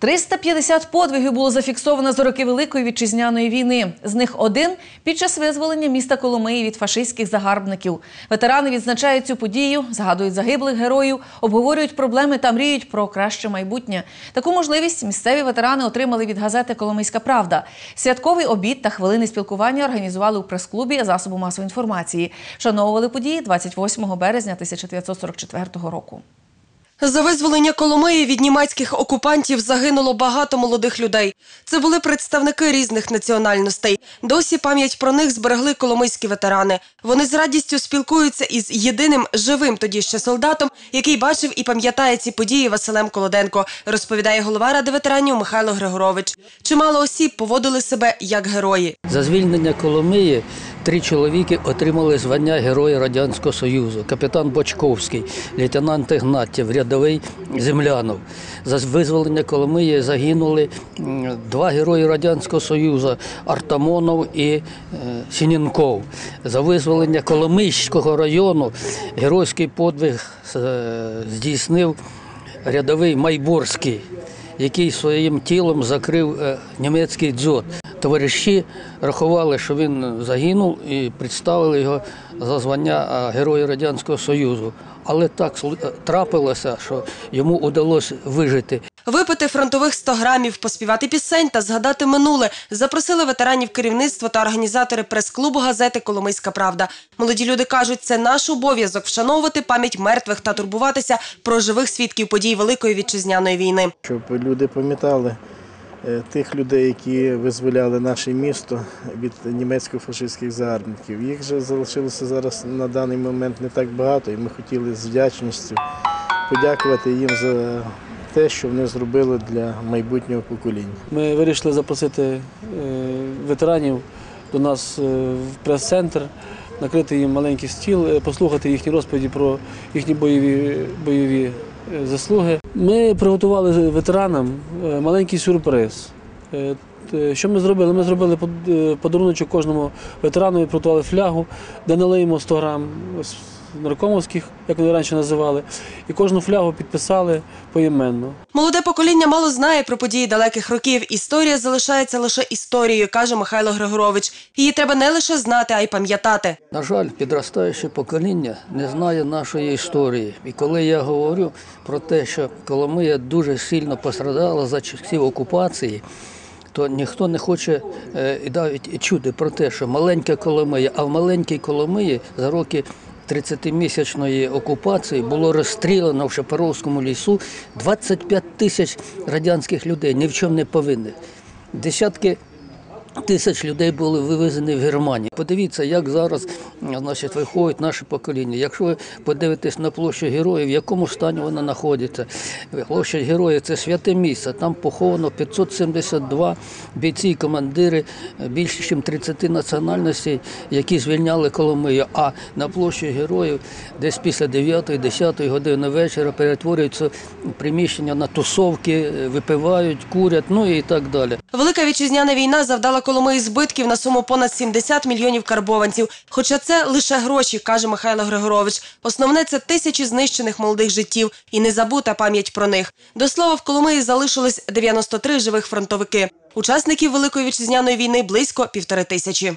350 подвигів було зафіксовано за роки Великої вітчизняної війни. З них один під час визволення міста Коломиї від фашистських загарбників. Ветерани відзначають цю подію, згадують загиблих героїв, обговорюють проблеми та мріють про краще майбутнє. Таку можливість місцеві ветерани отримали від газети Коломийська Правда. Святковий обід та хвилини спілкування організували у прес-клубі засобу масової інформації. Вшановували події 28 березня 1944 року. За визволення Коломиї від німецьких окупантів загинуло багато молодих людей. Це були представники різних національностей. Досі пам'ять про них зберегли коломийські ветерани. Вони з радістю спілкуються із єдиним живим тоді ще солдатом, який бачив і пам'ятає ці події Василем Колоденко, розповідає голова ради ветеранів Михайло Григорович. Чимало осіб поводили себе як герої. За звільнення Коломиї три чоловіки отримали звання Героя Радянського Союзу. Капітан Бочковський, лейтенант Ігнатів, рядовий Землянов. За визволення Коломиї загинули два герої Радянського Союзу Артамонов і е, Сінінков. За визволення Коломийського району геройський подвиг е, здійснив рядовий Майборський який своїм тілом закрив е, німецький дзот. Товариші рахували, що він загинув і представили його за звання Героя Радянського Союзу. Але так е, трапилося, що йому вдалося вижити. Випити фронтових 100 грамів, поспівати пісень та згадати минуле запросили ветеранів керівництво та організатори прес-клубу газети Коломийська Правда. Молоді люди кажуть, це наш обов'язок вшановувати пам'ять мертвих та турбуватися про живих свідків подій Великої вітчизняної війни. щоб люди пам'ятали тих людей, які визволяли наше місто від німецько-фашистських загарбників. Їх же залишилося зараз на даний момент не так багато, і ми хотіли з вдячністю подякувати їм за те, що вони зробили для майбутнього покоління. Ми вирішили запросити е, ветеранів до нас е, в прес-центр, накрити їм маленький стіл, е, послухати їхні розповіді про їхні бойові, бойові е, заслуги. Ми приготували ветеранам е, маленький сюрприз. Е, Що ми зробили? Ми зробили под- е, подаруночок кожному ветерану, приготували флягу, де налиємо 100 грам наркомовських, як вони раніше називали, і кожну флягу підписали поіменно. Молоде покоління мало знає про події далеких років. Історія залишається лише історією, каже Михайло Григорович. Її треба не лише знати, а й пам'ятати. На жаль, підростаюче покоління не знає нашої історії. І коли я говорю про те, що Коломия дуже сильно пострадала за часів окупації, то ніхто не хоче е, і навіть чути про те, що маленька Коломия, а в маленькій Коломиї за роки 30-місячної окупації було розстріляно в Шапаровському лісу 25 тисяч радянських людей, ні в чому не повинних. Десятки тисяч людей були вивезені в Германію. Подивіться, як зараз значить, виходить наше покоління. Якщо ви подивитесь на площу героїв, в якому стані вона знаходиться. Площа героїв це святе місце. Там поховано 572 бійці і командири більше, ніж 30 національностей, які звільняли Коломию. А на площі героїв десь після 9-10 години вечора перетворюються приміщення на тусовки, випивають, курять, ну і так далі. Велика вітчизняна війна завдала Коломиї збитків на суму понад 70 мільйонів карбованців. Хоча це лише гроші, каже Михайло Григорович. Основне це тисячі знищених молодих життів і незабута пам'ять про них. До слова, в Коломиї залишилось 93 живих фронтовики. Учасників Великої вітчизняної війни близько півтори тисячі.